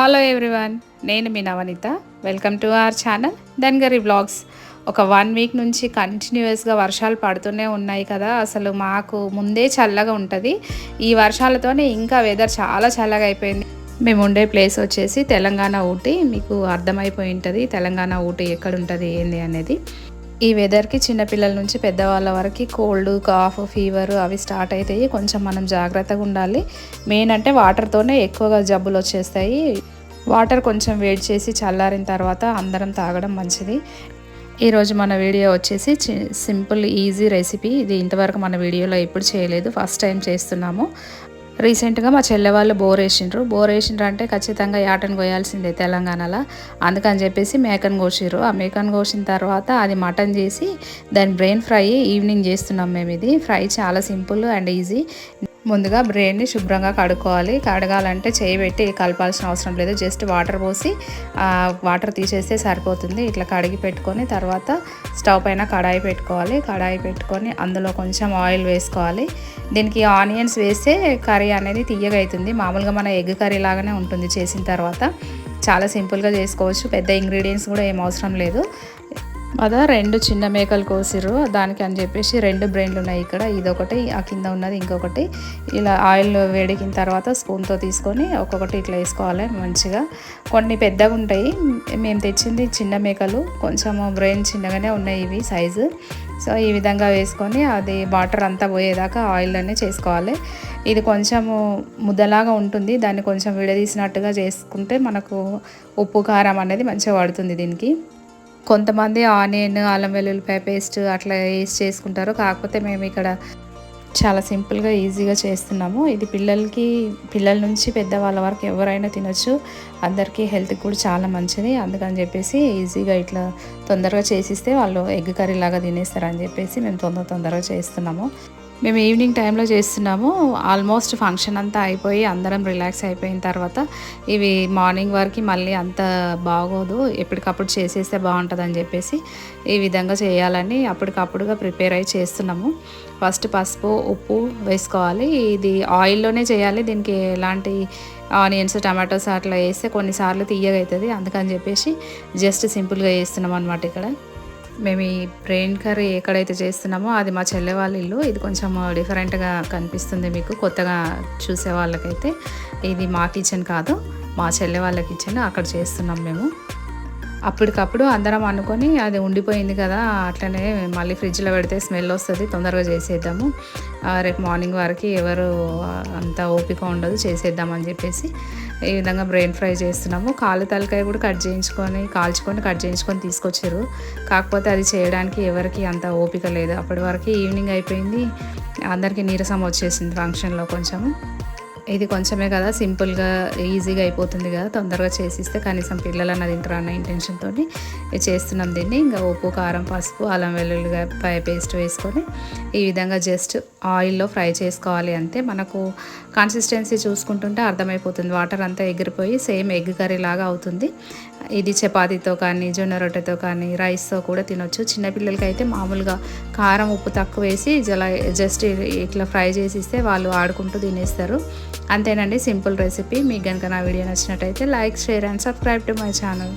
Hello everyone నేను మీ Navanita. Welcome to our channel Dangari blogs ఒక one week నుంచి కంటిన్యూస్గా వర్షాలు పడుతూనే ఉన్నాయి కదా. అసలు మాకు ముందే చల్లగా ఉంటుంది. ఈ వర్షాలతోనే ఇంకా వెదర్ చాలా చల్లగా అయిపోయింది. మేము ఉండే ప్లేస్ వచ్చేసి తెలంగాణ ఊటీ. మీకు అర్థమైపోయి ఉంటుంది తెలంగాణ ఊటీ ఎక్కడ ఉంటుంది ఏంది అనేది. ఈ వెదర్కి చిన్నపిల్లల నుంచి పెద్దవాళ్ళ వరకు కోల్డ్ కాఫ్ ఫీవర్ అవి స్టార్ట్ అవుతాయి కొంచెం మనం జాగ్రత్తగా ఉండాలి. మెయిన్ అంటే వాటర్తోనే ఎక్కువగా జబ్బులు వచ్చేస్తాయి. వాటర్ కొంచెం వేడి చేసి చల్లారిన తర్వాత అందరం తాగడం మంచిది. ఈరోజు మన వీడియో వచ్చేసి సింపుల్ ఈజీ రెసిపీ ఇది ఇంతవరకు మన వీడియోలో ఎప్పుడు చేయలేదు. ఫస్ట్ టైం చేస్తున్నాము. రీసెంట్గా మా చెల్లె వాళ్ళు బోర్ వేసిండ్రు. బోర్ వేసిండ్రు అంటే ఖచ్చితంగా యాటను కోయాల్సిందే తెలంగాణలో. అందుకని చెప్పేసి మేకను కోసిర్రు. ఆ మేకను కోసిన తర్వాత అది మటన్ చేసి దాని బ్రెయిన్ ఫ్రై ఈవినింగ్ చేస్తున్నాం మేము ఇది. ఫ్రై చాలా సింపుల్ అండ్ ఈజీ. ముందుగా బ్రెయిన్ని శుభ్రంగా కడుక్కోవాలి. కడగాలంటే చేయి పెట్టి కలపాల్సిన అవసరం లేదు. జస్ట్ వాటర్ పోసి వాటర్ తీసేస్తే సరిపోతుంది. ఇట్లా కడిగి పెట్టుకొని తర్వాత స్టవ్ పైన కడాయి పెట్టుకోవాలి. కడాయి పెట్టుకొని అందులో కొంచెం ఆయిల్ వేసుకోవాలి. దీనికి ఆనియన్స్ వేస్తే కర్రీ అనేది తీయగా అవుతుంది మామూలుగా మన ఎగ్ కర్రీ లాగానే ఉంటుంది చేసిన తర్వాత. చాలా సింపుల్గా చేసుకోవచ్చు. పెద్ద ఇంగ్రీడియంట్స్ కూడా ఏం అవసరం లేదు. అదా రెండు చిన్న మేకలు కోసిర్రు. దానికి అని చెప్పేసి రెండు బ్రెయిన్లు ఉన్నాయి ఇక్కడ. ఇదొకటి ఆ కింద ఉన్నది ఇంకొకటి. ఇలా ఆయిల్ వేడికిన తర్వాత స్పూన్తో తీసుకొని ఒక్కొక్కటి ఇట్లా వేసుకోవాలి మంచిగా. కొన్ని పెద్దగా ఉంటాయి. మేము తెచ్చింది చిన్న మేకలు. కొంచెం బ్రెయిన్ చిన్నగానే ఉన్నాయి ఇవి సైజు. సో ఈ విధంగా వేసుకొని అది వాటర్ అంతా పోయేదాకా ఆయిల్లోనే చేసుకోవాలి. ఇది కొంచెము ముద్దలాగా ఉంటుంది. దాన్ని కొంచెం విడదీసినట్టుగా చేసుకుంటే మనకు ఉప్పు కారం అనేది మంచిగా పడుతుంది దీనికి. కొంతమంది ఆనియన్ అల్లం వెల్లుల్లిపాయ పేస్ట్ అట్లా వేసి చేసుకుంటారు. కాకపోతే మేము ఇక్కడ చాలా సింపుల్గా ఈజీగా చేస్తున్నాము. ఇది పిల్లలకి పిల్లల నుంచి పెద్దవాళ్ళ వరకు ఎవరైనా తినొచ్చు. అందరికీ హెల్త్కి కూడా చాలా మంచిది. అందుకని చెప్పేసి ఈజీగా ఇట్లా తొందరగా చేసిస్తే వాళ్ళు ఎగ్ కర్రీ లాగా తినేస్తారని చెప్పేసి మేము తొందర తొందరగా చేస్తున్నాము. మేము ఈవినింగ్ టైంలో చేస్తున్నాము. ఆల్మోస్ట్ ఫంక్షన్ అంతా అయిపోయి అందరం రిలాక్స్ అయిపోయిన తర్వాత ఇవి మార్నింగ్ వరకు మళ్ళీ అంత బాగోదు. ఎప్పటికప్పుడు చేసేస్తే బాగుంటుందని చెప్పేసి ఈ విధంగా చేయాలని అప్పటికప్పుడుగా ప్రిపేర్ అయ్యి చేస్తున్నాము. ఫస్ట్ పసుపు ఉప్పు వేసుకోవాలి. ఇది ఆయిల్లోనే చేయాలి. దీనికి ఎలాంటి ఆనియన్స్ టమాటోస్ అట్లా వేస్తే కొన్నిసార్లు తీయగా అవుతుంది అందుకని చెప్పేసి జస్ట్ సింపుల్గా వేస్తున్నాం అనమాట ఇక్కడ. మేము ఈ ప్రేన్ కర్రీ ఎక్కడైతే చేస్తున్నామో అది మా చెల్లె వాళ్ళ ఇల్లు. ఇది కొంచెం డిఫరెంట్గా కనిపిస్తుంది మీకు కొత్తగా చూసే వాళ్ళకైతే. ఇది మా కిచెన్ కాదు మా చెల్లె వాళ్ళ కిచెన్ అక్కడ చేస్తున్నాం మేము. అప్పటికప్పుడు అందరం అనుకొని అది ఉండిపోయింది కదా అట్లనే మళ్ళీ ఫ్రిడ్జ్లో పెడితే స్మెల్ వస్తుంది తొందరగా చేసేద్దాము. రేపు మార్నింగ్ వరకు ఎవరు అంత ఓపిక ఉండదు చేసేద్దామని చెప్పేసి ఈ విధంగా బ్రెయిన్ ఫ్రై చేస్తున్నాము. కాలు తలకాయ కూడా కట్ చేయించుకొని కాల్చుకొని కట్ చేయించుకొని తీసుకొచ్చారు. కాకపోతే అది చేయడానికి ఎవరికి అంత ఓపిక లేదు. అప్పటి వరకు ఈవినింగ్ అయిపోయింది. అందరికీ నీరసం వచ్చేసింది ఫంక్షన్లో కొంచెము. ఇది కొంచెమే కదా సింపుల్గా ఈజీగా అయిపోతుంది కదా తొందరగా చేసిస్తే కనీసం పిల్లలు అన్నది తింటారు అన్న ఇంటెన్షన్తో చేస్తున్నాం దీన్ని. ఇంకా ఉప్పు కారం పసుపు అల్లం వెల్లుల్లిగా పై పేస్ట్ వేసుకొని ఈ విధంగా జస్ట్ ఆయిల్లో ఫ్రై చేసుకోవాలి అంతే. మనకు కన్సిస్టెన్సీ చూసుకుంటుంటే అర్థమైపోతుంది. వాటర్ అంతా ఎగిరిపోయి సేమ్ ఎగ్ కర్రీ లాగా అవుతుంది. ఇది చపాతీతో కానీ జొన్న రొట్టెతో కానీ రైస్తో కూడా తినొచ్చు. చిన్నపిల్లలకి అయితే మామూలుగా కారం ఉప్పు తక్కువ వేసి జలా జస్ట్ ఇట్లా ఫ్రై చేసి ఇస్తే వాళ్ళు ఆడుకుంటూ తినేస్తారు. అంతేనండి సింపుల్ రెసిపీ. మీకు కనుక నా వీడియో నచ్చినట్టయితే like share and subscribe to my channel.